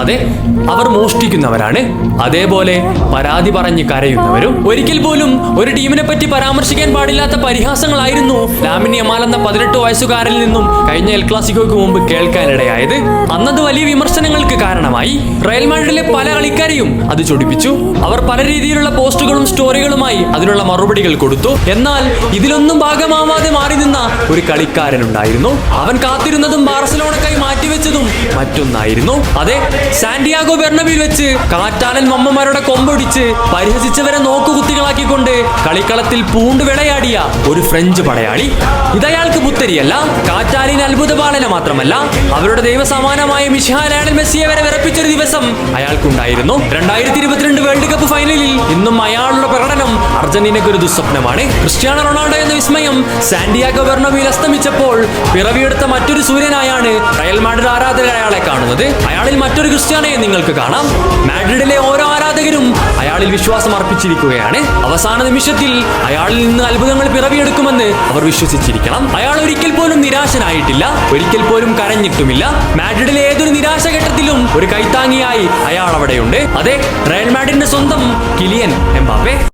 അതെ അവർ മോഷ്ടിക്കുന്നവരാണ്. അതേപോലെ പരാതി പറഞ്ഞ് കരയുന്നവരും ഒരിക്കൽ പോലും ഒരു ടീമിനെ പറ്റി പരാമർശിക്കാൻ പാടില്ലാത്ത പരിഹാസങ്ങളായിരുന്നു ലാമിനി അമാൽ എന്ന പതിനെട്ട് വയസ്സുകാരിൽ നിന്നും കഴിഞ്ഞ എൽ ക്ലാസിക്കോയ്ക്ക് മുമ്പ് കേൾക്കാനിടയായത്. അന്നത് വലിയ വിമർശനങ്ങൾക്ക് കാരണമായി റയൽ മാഡ്രിഡിലെ പല കളിക്കാരെയും അത് ചൊടിപ്പിച്ചു. അവർ പല രീതിയിലുള്ള പോസ്റ്റുകളും സ്റ്റോറികളുമായി അതിനുള്ള മറുപടികൾ കൊടുത്തു. എന്നാൽ ഇതിലൊന്നും ഭാഗമാവാതെ മാറി നിന്ന ഒരു കളിക്കാരനുണ്ടായിരുന്നു. അവൻ കാത്തിരുന്നതും ബാർസലോണക്കായി മാറ്റിവെച്ചതും മറ്റൊന്നായിരുന്നു അതെ സാന്റിയാഗോ ബെർണബിൽ വെച്ച് കാറ്റാലൻ മമ്മമാരുടെ കൊമ്പൊടിച്ച് പരിഹസിച്ചവരെ നോക്കുകുത്തികളാക്കിക്കൊണ്ട് കളിക്കളത്തിൽ പൂണ്ട് വിളയാടിയ ഒരു ഫ്രഞ്ച് പടയാളി. ഇതയാൾക്ക് പുത്തരിയല്ല കാറ്റാലിൻ അത്ഭുത ബാലന മാത്രമല്ല അവരുടെ ദൈവസമാനമായ മിഷാ ലയണൽ മെസ്സിയെ വരെ വിറപ്പിച്ചൊരു ദിവസം അയാൾക്കുണ്ടായിരുന്നു. രണ്ടായിരത്തി ഇരുപത്തിരണ്ട് വേൾഡ് കപ്പ് ഫൈനലിൽ ഇന്നും അയാളുടെ പ്രകടനം അർജന്റീനയ്ക്ക് ഒരു ദുസ്വപ്നമാണ്. ക്രിസ്ത്യാനോ റൊണാൾഡോ എന്ന വിസ്മയം സാന്റിയാഗോ ബെർണബിയിൽ അസ്തമിച്ചപ്പോൾ പിറവിയെടുത്ത മറ്റൊരു സൂര്യനായാണ് മാഡ്രിഡ് ആരാധകർ അയാളെ കാണുന്നത്? അയാളിൽ മറ്റൊരു ക്രിസ്ത്യാനയെ നിങ്ങൾക്ക് കാണാം. മാഡ്രിഡിലെ ഓരോ ആരാധകരും അയാളിൽ വിശ്വാസം അർപ്പിച്ചിരിക്കുകയാണ്. അവസാന നിമിഷത്തിൽ അയാളിൽ നിന്ന് അത്ഭുതങ്ങൾ പിറവിയെടുക്കുമെന്ന് അവർ വിശ്വസിച്ചിരിക്കണം. അയാൾ ഒരിക്കൽ പോലും നിരാശനായിട്ടില്ല. ഒരിക്കൽ പോലും കരഞ്ഞിട്ടുമില്ല. മാഡ്രിഡിലെ ഏതൊരു നിരാശഘട്ടത്തിലും ഒരു കൈത്താങ്ങിയായി അയാൾ അവിടെയുണ്ട്. അതെ റയൽ മാഡ്രിഡിന്റെ സ്വന്തം കിലിയൻ എംബാപ്പെ.